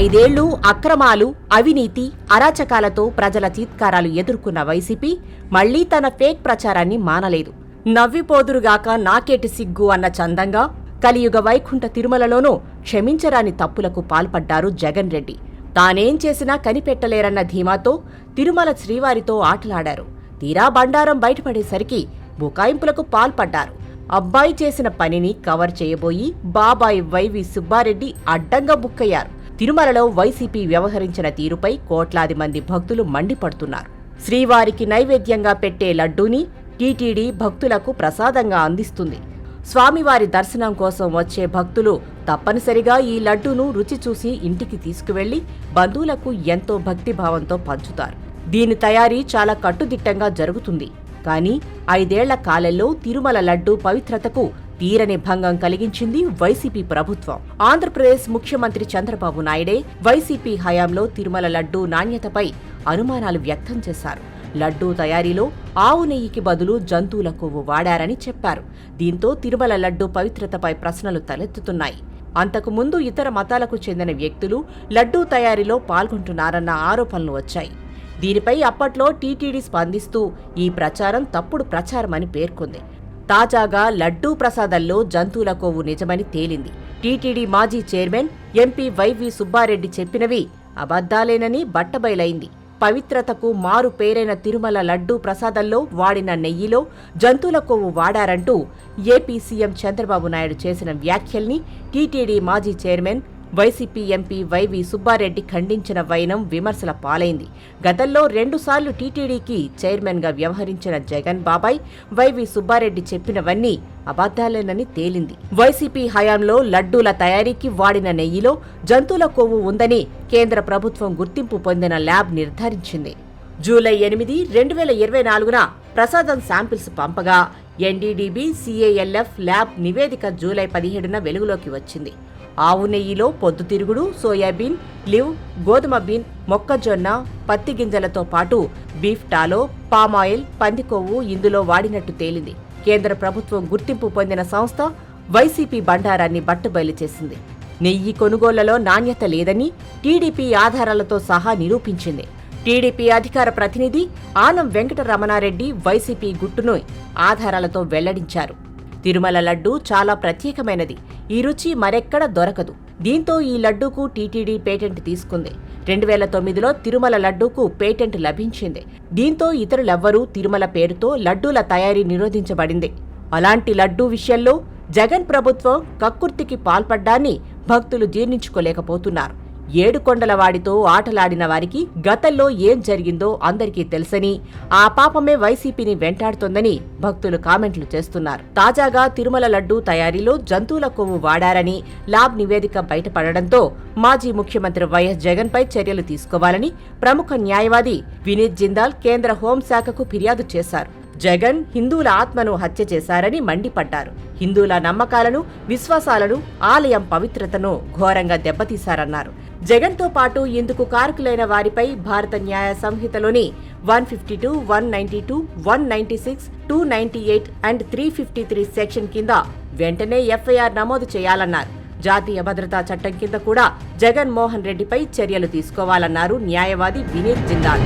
ఐదేళ్ళు అక్రమాలు అవినీతి అరాచకాలతో ప్రజల చీత్కారాలు ఎదుర్కొన్న వైసీపీ మళ్ళీ తన ఫేక్ ప్రచారాన్ని మానలేదు. నవ్విపోదురుగాక నాకేటి సిగ్గు అన్న చందంగా కలియుగ వైకుంఠ తిరుమలలోనూ క్షమించరాని తప్పులకు పాల్పడ్డారు జగన్ రెడ్డి. తానేం చేసినా కనిపెట్టలేరన్న ధీమాతో తిరుమల శ్రీవారితో ఆటలాడారు. తీరా బండారం బయటపడేసరికి బుకాయింపులకు పాల్పడ్డారు. అబ్బాయి చేసిన పనిని కవర్ చేయబోయి బాబాయ్ వైవి సుబ్బారెడ్డి అడ్డంగా బుక్కయ్యారు. తిరుమలలో వైసీపీ వ్యవహరించిన తీరుపై కోట్లాది మంది భక్తులు మండిపడుతున్నారు. శ్రీవారికి నైవేద్యంగా పెట్టే లడ్డూని టీటీడీ భక్తులకు ప్రసాదంగా అందిస్తుంది. స్వామివారి దర్శనం కోసం వచ్చే భక్తులు తప్పనిసరిగా ఈ లడ్డూను రుచి చూసి ఇంటికి తీసుకువెళ్ళి బంధువులకు ఎంతో భక్తిభావంతో పంచుతారు. దీని తయారీ చాలా కట్టుదిట్టంగా జరుగుతుంది. కానీ ఐదేళ్ళ కాలంలో తిరుమల లడ్డూ పవిత్రతకు తీరని భంగం కలిగించింది వైసీపీ ప్రభుత్వం. ఆంధ్రప్రదేశ్ ముఖ్యమంత్రి చంద్రబాబు నాయుడే వైసీపీ హయాంలో తిరుమల లడ్డూ నాణ్యతపై అనుమానాలు వ్యక్తం చేశారు. లడ్డూ తయారీలో ఆవు నెయ్యికి బదులు జంతువుల కొవ్వు వాడారని చెప్పారు. దీంతో తిరుమల లడ్డూ పవిత్రతపై ప్రశ్నలు తలెత్తుతున్నాయి. అంతకు ముందు ఇతర మతాలకు చెందిన వ్యక్తులు లడ్డూ తయారీలో పాల్గొంటున్నారన్న ఆరోపణలు వచ్చాయి. దీనిపై అప్పట్లో టీటీడీ స్పందిస్తూ ఈ ప్రచారం తప్పుడు ప్రచారమని పేర్కొంది. తాజాగా లడ్డూ ప్రసాదంలో జంతువుల కొవ్వు నిజమని తేలింది. టీటీడీ మాజీ చైర్మన్ ఎంపీ వైవి సుబ్బారెడ్డి చెప్పినవి అబద్దాలేనని బట్టబయలైంది. పవిత్రతకు మారు పేరైన తిరుమల లడ్డూ ప్రసాదంలో వాడిన నెయ్యిలో జంతువుల కొవ్వు వాడారంటూ ఏపీ సీఎం చంద్రబాబు నాయుడు చేసిన వ్యాఖ్యల్ని టీటీడీ మాజీ chairman YCP MP YV Subba Reddy ఖండించిన వైనం విమర్శల పాలైంది. గతంలో రెండుసార్లు టీటీడీకి చైర్మన్గా వ్యవహరించిన జగన్ బాబాయ్ వైవి సుబ్బారెడ్డి చెప్పినవన్నీ అబద్దాలేనని తేలింది. వైసీపీ హయాంలో లడ్డూల తయారీకి వాడిన నెయ్యిలో జంతువుల కొవ్వు ఉందని కేంద్ర ప్రభుత్వం గుర్తింపు పొందిన ల్యాబ్ నిర్ధారించింది. జూలై ఎనిమిది రెండు వేల ఇరవై నాలుగున ప్రసాదం శాంపిల్స్ పంపగా ఎన్డీడీబీ సీఏఎల్ఎఫ్ ల్యాబ్ నివేదిక జూలై పదిహేడున వెలుగులోకి వచ్చింది. ఆవు నెయ్యిలో పొద్దుతిరుగుడు సోయాబీన్ లివ్ గోధుమ బీన్ మొక్కజొన్న పత్తి గింజలతో పాటు బీఫ్ టాలో పామాయిల్ పందికొవ్వు ఇందులో వాడినట్టు తేలింది. కేంద్ర ప్రభుత్వం గుర్తింపు పొందిన సంస్థ వైసీపీ బండారాన్ని బట్టుబయలు చేసింది. నెయ్యి కొనుగోళ్ళలో నాణ్యత లేదని టీడీపీ ఆధారాలతో సహా నిరూపించింది. టీడీపీ అధికార ప్రతినిధి ఆనం వెంకటరమణారెడ్డి వైసీపీ గుట్టును ఆధారాలతో వెల్లడించారు. తిరుమల లడ్డూ చాలా ప్రత్యేకమైనది. ఈ రుచి మరెక్కడ దొరకదు. దీంతో ఈ లడ్డూకు టీటీడీ పేటెంట్ తీసుకుంది. రెండు వేల తొమ్మిదిలో తిరుమల లడ్డూకు పేటెంట్ లభించింది. దీంతో ఇతరులెవ్వరూ తిరుమల పేరుతో లడ్డూల తయారీ నిరోధించబడింది. అలాంటి లడ్డూ విషయంలో జగన్ ప్రభుత్వం కక్కుర్తికి పాల్పడ్డాన్ని భక్తులు జీర్ణించుకోలేకపోతున్నారు. ఏడుకొండల వాడితో ఆటలాడిన వారికి గతంలో ఏం జరిగిందో అందరికీ తెలుసని ఆ పాపమే వైసీపీని వెంటాడుతోందని భక్తులు కామెంట్లు చేస్తున్నారు. తాజాగా తిరుమల లడ్డూ తయారీలో జంతువుల కొవ్వు వాడారని ల్యాబ్ నివేదిక బయటపడడంతో మాజీ ముఖ్యమంత్రి వైఎస్ జగన్పై చర్యలు తీసుకోవాలని ప్రముఖ న్యాయవాది వినీత్ జిందాల్ కేంద్ర హోంశాఖకు ఫిర్యాదు చేశారు. జగన్ హిందువుల ఆత్మను హత్య చేశారని మండిపడ్డారు. హిందువుల నమ్మకాలను విశ్వాసాలను ఆలయం పవిత్రతను ఘోరంగా దెబ్బతీశారన్నారు. జగన్తో పాటు ఇందుకు కారకులైన వారిపై భారత న్యాయ సంహితలోని one fifty two one ninety two one ninety six two ninety eight and three fifty three section కింద వెంటనే ఎఫ్ఐఆర్ నమోదు చేయాలన్నారు. జాతీయ భద్రతా చట్టం కింద కూడా జగన్ మోహన్ రెడ్డిపై చర్యలు తీసుకోవాలన్నారు న్యాయవాది వినీత్ జిందాల్.